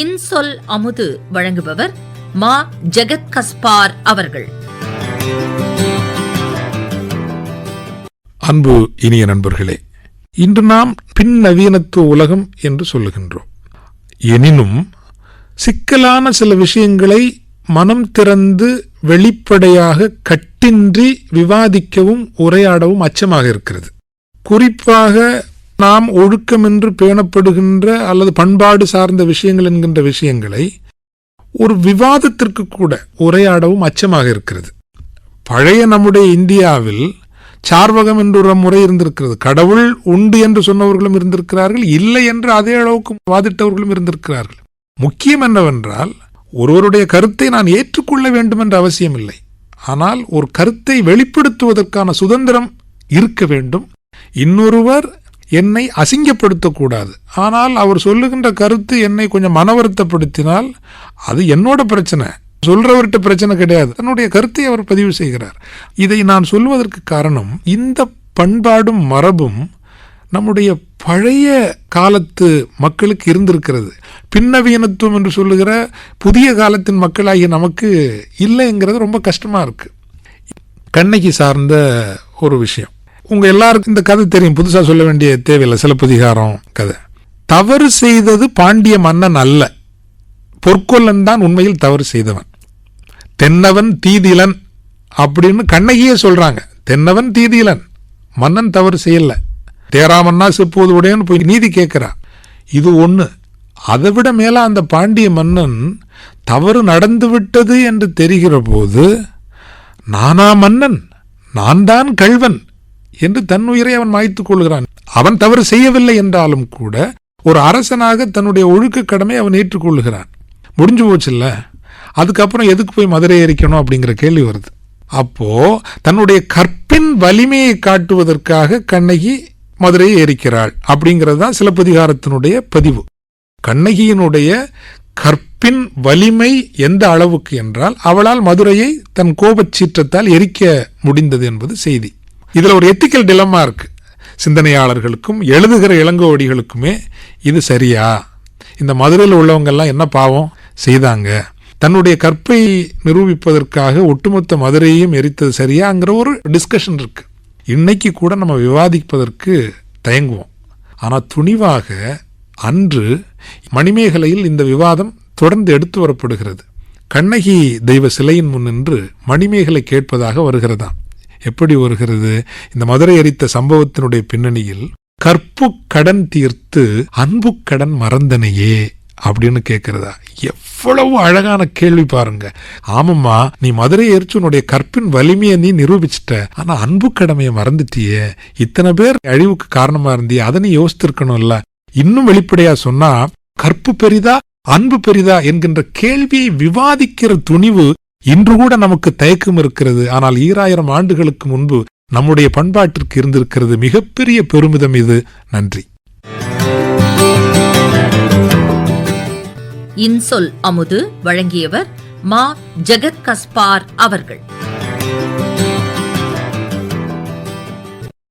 இன்சொல் அமுது வழங்குபவர் மா ஜெகத் கஸ்பார் அவர்கள். அன்பு இனிய நண்பர்களே இன்று நாம் பின் நவீனத்துவ உலகம் என்று சொல்லுகின்றோம். எனினும் சிக்கலான சில விஷயங்களை மனம் திறந்து வெளிப்படையாக கட்டின்றி விவாதிக்கவும் உரையாடவும் அச்சமாக இருக்கிறது. குறிப்பாக நாம் ஒழுக்கம் என்று பேணப்படுகின்ற அல்லது பண்பாடு சார்ந்த விஷயங்கள் என்கின்ற விஷயங்களை ஒரு விவாதத்திற்கு கூட உரையாடவும் அச்சமாக இருக்கிறது. பழைய நம்முடைய இந்தியாவில் சார்வகம் என்று ஒரு முறை இருந்திருக்கிறது. கடவுள் உண்டு என்று சொன்னவர்களும் இருந்திருக்கிறார்கள். இல்லை என்று அதே அளவுக்கு வாதிட்டவர்களும் இருந்திருக்கிறார்கள். முக்கியம் என்னவென்றால் ஒருவருடைய கருத்தை நான் ஏற்றுக்கொள்ள வேண்டும் என்ற அவசியம் இல்லை. ஆனால் ஒரு கருத்தை வெளிப்படுத்துவதற்கான சுதந்திரம் இருக்க வேண்டும். இன்னொருவர் என்னை அசிங்கப்படுத்தக்கூடாது. ஆனால் அவர் சொல்லுகின்ற கருத்து என்னை கொஞ்சம் மனவருத்தப்படுத்தினால் அது என்னோட பிரச்சனை. சொல்றவர்கிட்ட பிரச்சனை கிடையாது. தன்னுடைய கருத்தை அவர் பதிவு செய்கிறார். இதை நான் சொல்வதற்கு காரணம் இந்த பண்பாடும் மரபும் நம்முடைய பழைய காலத்து மக்களுக்கு இருந்திருக்கிறது. பின்னவீனத்துவம் என்று சொல்லுகிற புதிய காலத்தின் மக்களாகிய நமக்கு இல்லைங்கிறது ரொம்ப கஷ்டமாக இருக்குது கண்ணகி சார்ந்த ஒரு விஷயம். உங்க எல்லாருக்கும் இந்த கதை தெரியும். புதுசா சொல்ல வேண்டிய தேவையில்லை. சிலப்பதிகாரம் கதை. தவறு செய்தது பாண்டிய மன்னன் அல்ல. பொற்கொல்லன் தான் உண்மையில் தவறு செய்தவன். தென்னவன் தீதிலன் அப்படின்னு கண்ணகியே சொல்றாங்க. தென்னவன் தீதிலன். மன்னன் தவறு செய்யல. தேராமன்னா செப்போது உடையன்னு போய் நீதி கேட்கிறா. இது ஒண்ணு. அதை விட மேல அந்த பாண்டிய மன்னன் தவறு நடந்து விட்டது என்று தெரிகிற போது நானா மன்னன்? நான் தான் கள்வன். என்று தன் உயிரை அவன் மாய்த்துக் கொள்கிறான். அவன் தவறு செய்யவில்லை என்றாலும் கூட ஒரு அரசனாக தன்னுடைய ஒழுக்க கடமை அவன் ஏற்றுக்கொள்கிறான் முடிஞ்சு போச்சுல்ல? அதுக்கப்புறம் எதுக்கு போய் மதுரை எரிக்கணும் அப்படிங்கிற கேள்வி வருது. அப்போ தன்னுடைய கற்பின் வலிமையை காட்டுவதற்காக கண்ணகி மதுரையை எரிக்கிறாள் அப்படிங்கிறது தான் சிலப்பதிகாரத்தினுடைய பதிவு. கண்ணகியினுடைய கற்பின் வலிமை எந்த அளவுக்கு என்றால் அவளால் மதுரையை தன் கோபச் சீற்றத்தால் எரிக்க முடிந்தது என்பது செய்தி. இதில் ஒரு எத்திக்கல் டிலமா இருக்குது சிந்தனையாளர்களுக்கும் எழுதுகிற இளங்கோடிகளுக்குமே இது சரியா? இந்த மதுரையில் உள்ளவங்கெல்லாம் என்ன பாவம் செய்தாங்க? தன்னுடைய கற்பை நிரூபிப்பதற்காக ஒட்டுமொத்த மதுரையையும் எரித்தது சரியாங்கிற ஒரு டிஸ்கஷன் இருக்கு. இன்னைக்கு கூட நம்ம விவாதிப்பதற்கு தயங்குவோம். ஆனால் துணிவாக அன்று மணிமேகலையில் இந்த விவாதம் தொடர்ந்து எடுத்து வரப்படுகிறது. கண்ணகி தெய்வ சிலையின் முன் நின்று மணிமேகலை கேட்பதாக வருகிறதாம். எப்படி வருகிறது? இந்த மதுரை எரித்த சம்பவத்தினுடைய பின்னணியில் கற்பு கடன் தீர்த்து அன்பு கடன் மறந்தனையே அப்படின்னு கேட்கிறதா எவ்வளவு அழகான கேள்வி பாருங்க. ஆமாம்மா நீ மதுரை எரிச்சு உன்னுடைய கற்பின் வலிமையை நீ நிரூபிச்சிட்ட. ஆனா அன்பு கடமையை மறந்துட்டியே. இத்தனை பேர் அழிவுக்கு காரணமா இருந்தியே. அதை நீ யோசித்திருக்கணும்ல. இன்னும் வெளிப்படையா சொன்னா கற்பு பெரிதா அன்பு பெரிதா என்கின்ற கேள்வியை விவாதிக்கிற துணிவு இன்று கூட நமக்கு தயக்கம் இருக்கிறது. ஆனால் ஈராயிரம் ஆண்டுகளுக்கு முன்பு நம்முடைய பண்பாட்டிற்கு இருந்திருக்கிறது. மிகப்பெரிய பெருமிதம் இது. நன்றி. இன்சொல் அமுது வழங்கியவர் மா ஜெகத் கஸ்பார் அவர்கள்.